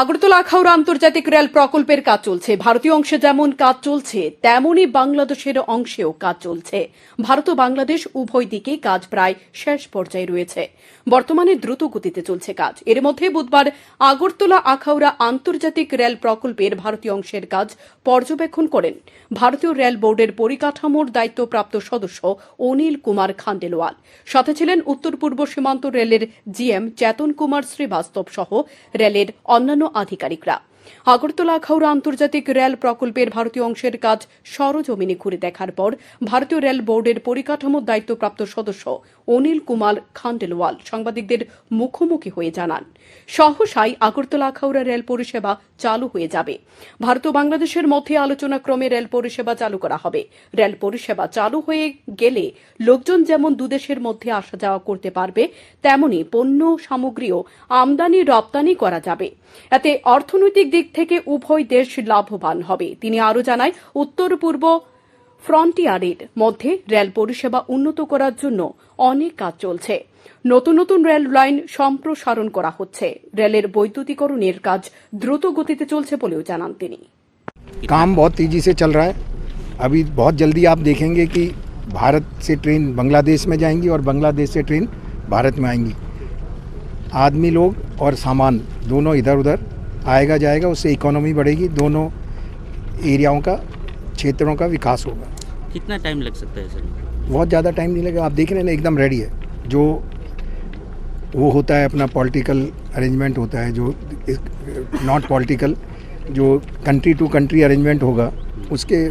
আগরতলা আখাউড়া আন্তর্জাতিক রেল প্রকল্পের কাজ চলছে। ভারতীয় অংশে যেমন কাজ চলছে তেমনই বাংলাদেশের অংশেও কাজ চলছে। ভারত ও বাংলাদেশ উভয় দিকে কাজ প্রায় শেষ পর্যায়ে রয়েছে। বর্তমানে দ্রুত গতিতে চলছে কাজ। এর মধ্যে বুধবার আগরতলা আখাউড়া আন্তর্জাতিক রেল প্রকল্পের ভারতীয় অংশের কাজ পর্যবেক্ষণ করেন। ভারতীয় রেল বোর্ডের পরিকাঠামোর দায়িত্বপ্রাপ্ত সদস্য অনিল কুমার খান্ডেলওয়াল। সাথে ছিলেন উত্তর পূর্ব সীমান্ত রেলের জিএম চেতন কুমার শ্রীবাস্তব সহ রেলের অন্যান্য আধিকারিকরা আগরতলা আখাউড়া আন্তর্জাতিক রেল প্রকল্পের ভারতীয় অংশের কাজ সরজমিনে ঘুরে দেখার পর ভারতীয় রেল বোর্ডের পরিকাঠামোর দায়িত্বপ্রাপ্ত সদস্য অনিল কুমার খান্ডেলওয়াল সাংবাদিকদের মুখোমুখি হয়ে জানান, সহসাই আগরতলা আখাউড়া রেল পরিষেবা চালু হয়ে যাবে। ভারত ও বাংলাদেশের মধ্যে আলোচনা ক্রমে রেল পরিষেবা চালু করা হবে। রেল পরিষেবা চালু হয়ে গেলে লোকজন যেমন দুদেশের মধ্যে আসা যাওয়া করতে পারবে, তেমনি পণ্য সামগ্রীও আমদানি রপ্তানি করা যাবে। এতে অর্থনৈতিক দিক থেকে উভয় দেশ লাভবান হবে তিনি আরও জানায় উত্তর পূর্ব ফ্রন্টিয়ারের মধ্যে রেল পরিষেবা উন্নত করার জন্য অনেক কাজ চলছে নতুন নতুন রেল লাইন সম্প্রসারণ করা হচ্ছে রেলের বৈদ্যুতিকরণের কাজ দ্রুত গতিতে চলছে বলেও জানান তিনি काम बहुत तेज़ी से चल रहा है अभी बहुत जल्दी आप देखेंगे कि भारत से ट्रेन बांग्लादेश में जाएंगी और बांग्लादेश से ट्रेन भारत में आएंगी आदमी लोग और सामान दोनों इधर उधर आएगा जाएगा उससे इकोनॉमी बढ़ेगी दोनों एरियाओं का क्षेत्रों का विकास होगा। कितना टाइम लग सकता है सर? बहुत ज़्यादा टाइम नहीं लगेगा। आप देख रहे हैं ना एकदम रेडी है। जो वो होता है अपना पॉलिटिकल अरेंजमेंट होता है जो नॉट पॉलिटिकल जो कंट्री टू कंट्री अरेंजमेंट होगा उसके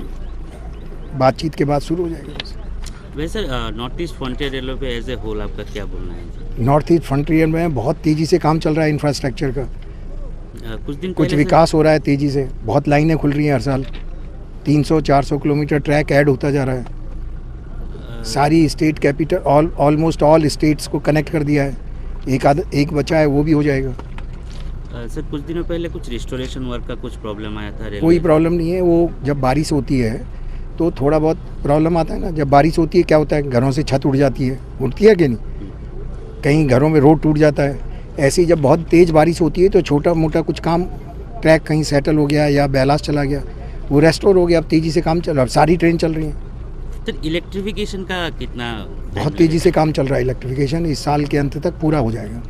बातचीत के बाद शुरू हो जाएगा। वैसे नॉर्थ ईस्ट फ्रंटियर रेलवे पे एज ए होल आपका क्या बोलना है? नॉर्थ ईस्ट फ्रंटियर में बहुत तेज़ी से काम चल रहा है इंफ्रास्ट्रक्चर का। कुछ दिन कुछ विकास हो रहा है तेज़ी से। बहुत लाइनें खुल रही हैं हर साल। 300-400 किलोमीटर ट्रैक ऐड होता जा रहा है। Sir, state capital all almost all states को कनेक्ट कर दिया है। एक आध एक बचा है वो भी हो जाएगा। सर कुछ दिनों पहले कुछ रिस्टोरेशन वर्क का कुछ प्रॉब्लम आया था कोई प्रॉब्लम नहीं है वो जब बारिश होती है तो थोड़ा बहुत प्रॉब्लम आता है ना। जब बारिश होती है क्या होता है? घरों से छत उड़ जाती है। उड़ती है कि नहीं? कहीं घरों में रोड टूट जाता है। ऐसे जब बहुत तेज़ बारिश होती है तो छोटा मोटा कुछ काम ट्रैक कहीं सेटल हो गया या बैलास चला गया वो रेस्टोर हो गया अब तेज़ी से काम चल रहा है। सारी ट्रेन चल रही है। सर इलेक्ट्रिफिकेशन का कितना बहुत तेज़ी से काम चल रहा है इलेक्ट्रिफिकेशन इस साल के अंत तक पूरा हो जाएगा।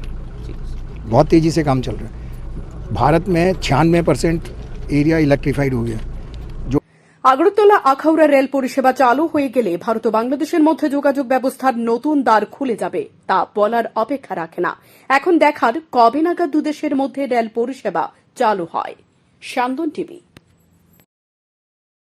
बहुत तेज़ी से काम चल रहा है। भारत में छियानवे परसेंट एरिया इलेक्ट्रीफाइड हो गया। আগরতলা আখাউড়া রেল পরিষেবা চালু হয়ে গেলে ভারত ও বাংলাদেশের মধ্যে যোগাযোগ ব্যবস্থার নতুন দ্বার খুলে যাবে, তা বলার অপেক্ষা রাখে না। এখন দেখার কবে নাগাদ দুদেশের মধ্যে রেল পরিষেবা চালু হয়। টিভি।